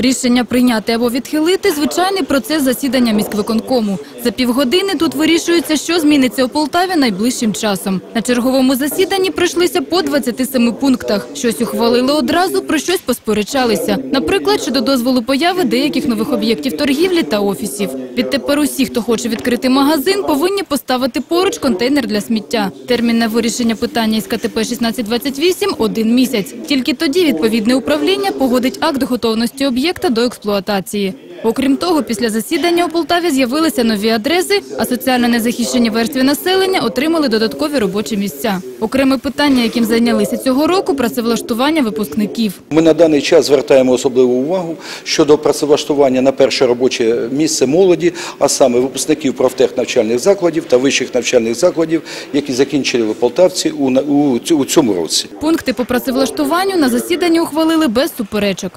Рішення прийняти або відхилити – звичайний процес засідання міськвиконкому. За півгодини тут вирішується, що зміниться у Полтаві найближчим часом. На черговому засіданні пройшлися по 27 пунктах. Щось ухвалили одразу, про щось посперечалися. Наприклад, щодо дозволу появи деяких нових об'єктів торгівлі та офісів. Відтепер усі, хто хоче відкрити магазин, повинні поставити поруч контейнер для сміття. Термін на вирішення питання із КТП 1628 – один місяць. Тільки тоді відповідне управління погодить акт готовності об'єкта до експлуатації. Окрім того, після засідання у Полтаві з'явилися нові адреси, а соціально незахищені верстви населення отримали додаткові робочі місця. Окреме питання, яким зайнялися цього року – працевлаштування випускників. Ми на даний час звертаємо особливу увагу щодо працевлаштування на перше робоче місце молоді, а саме випускників профтехнавчальних закладів та вищих навчальних закладів, які закінчили полтавці у, у цю- у цьому році. Пункти по працевлаштуванню на засіданні ухвалили без суперечок.